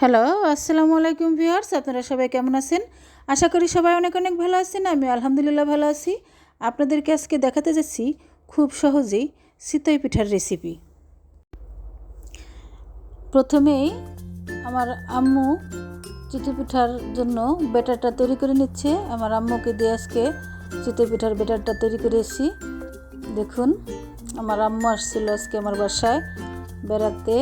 Hello আসসালামু আলাইকুম viewers আপনারা সবাই কেমন আছেন? আশা করি সবাই অনেক অনেক ভালো আছেন আমি আলহামদুলিল্লাহ ভালো আছি। আপনাদেরকে আজকে দেখাতে যাচ্ছি খুব সহজেই চিতই পিঠার রেসিপি প্রথমেই আমার আম্মু চিতই পিঠার জন্য ব্যাটারটা তৈরি করে নিচ্ছে। আমার আম্মুকে দিয়ে আজকে চিতই পিঠার ব্যাটারটা তৈরি করে এসেছি দেখুন, আমার আম্মু আসছিল আজকে আমার বাসায় বেড়াতে।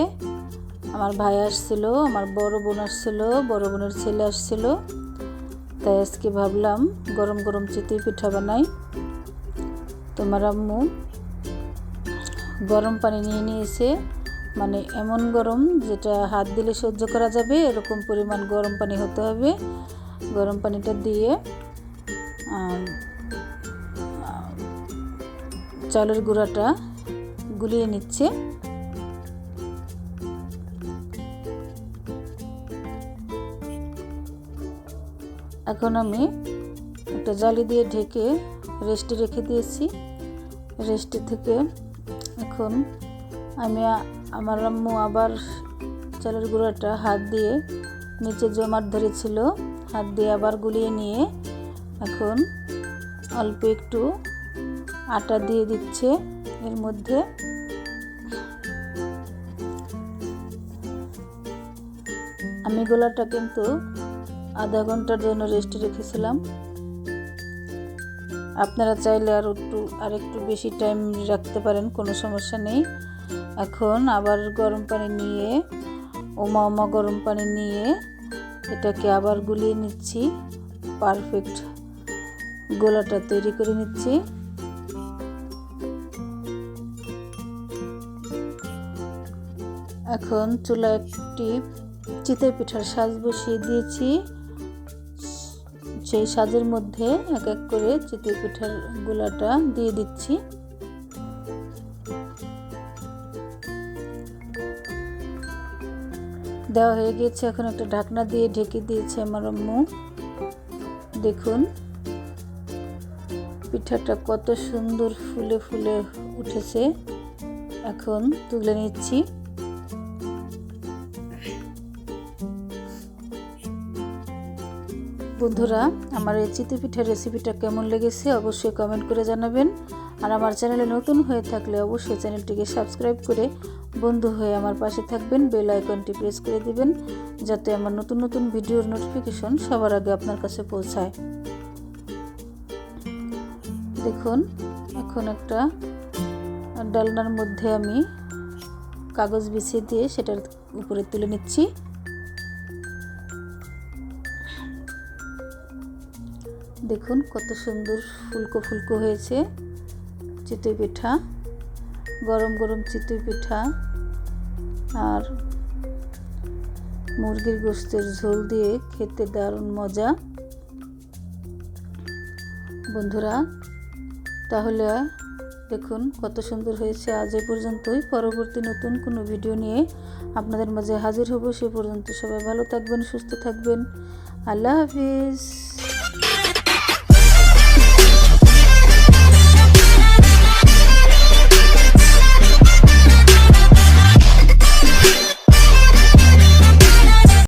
আমার ভাই আসছিল, আমার বড় বোন আসছিল, বড় বোনের ছেলে আসছিল। তাই আজকে ভাবলাম গরম গরম চিতই পিঠা বানাই। তোমার আম্মু গরম পানি নিয়ে নিয়েছে মানে এমন গরম যেটা হাত দিলে সহ্য করা যাবে, এরকম পরিমাণ গরম পানি হতে হবে। গরম পানিটা দিয়ে চালের গুঁড়াটা গুলিয়ে নিচ্ছে। এখন আমি একটা জালি দিয়ে ঢেকে রেস্টে রেখে দিয়েছি। রেস্টে থেকে এখন আমি আমার আম্মু আবার চালের গুঁড়োটা হাত দিয়ে নিচে জমাট ধরেছিল, হাত দিয়ে আবার গুলিয়ে নিয়ে এখন অল্প একটু আটা দিয়ে দিচ্ছে এর মধ্যে। আমি গোলাটা কিন্তু আধা ঘণ্টার জন্য রেস্টে রেখেছিলাম। আপনারা চাইলে আর একটু আর একটু বেশি টাইম রাখতে পারেন, কোনো সমস্যা নেই। এখন আবার গরম পানি নিয়ে, ওমা ওমা গরম পানি নিয়ে এটাকে আবার গুলিয়ে নিচ্ছি। পারফেক্ট গোলাটা তৈরি করে নিচ্ছি। এখন চুলা একটি চিতই পিঠার সাজ বসিয়ে দিয়েছি। সেই সাজের মধ্যে এক এক করে চিতই পিঠার গোলাটা দিয়ে দিচ্ছি। দেওয়া হয়ে গিয়েছে, এখন একটা ঢাকনা দিয়ে ঢেকে দিয়েছে আমার আম্মু। দেখুন, পিঠাটা কত সুন্দর ফুলে ফুলে উঠেছে। এখন তুলে নিচ্ছি। বন্ধুরা, আমার এই চিতি পিঠার রেসিপিটা কেমন লেগেছে অবশ্যই কমেন্ট করে জানাবেন। আর আমার চ্যানেলে নতুন হয়ে থাকলে অবশ্যই চ্যানেলটিকে সাবস্ক্রাইব করে বন্ধু হয়ে আমার পাশে থাকবেন বেল আইকনটি প্রেস করে দিবেন, যাতে আমার নতুন নতুন ভিডিওর নোটিফিকেশন সবার আগে আপনার কাছে পৌঁছায়। দেখুন, এখন একটা ডালনার মধ্যে আমি কাগজ বিছিয়ে দিয়ে সেটার উপরে তুলে নিচ্ছি। দেখুন কত সুন্দর ফুলকো ফুলকো হয়েছে চিতই পিঠা, গরম গরম চিতই পিঠা আর মুরগির গোস্তের ঝোল দিয়ে খেতে দারুণ মজা। বন্ধুরা, তাহলে দেখুন কত সুন্দর হয়েছে। আজ এ পর্যন্তই। পরবর্তী নতুন কোনো ভিডিও নিয়ে আপনাদের মাঝে হাজির হব। সে পর্যন্ত সবাই ভালো থাকবেন, সুস্থ থাকবেন। আল্লাহ হাফিজ।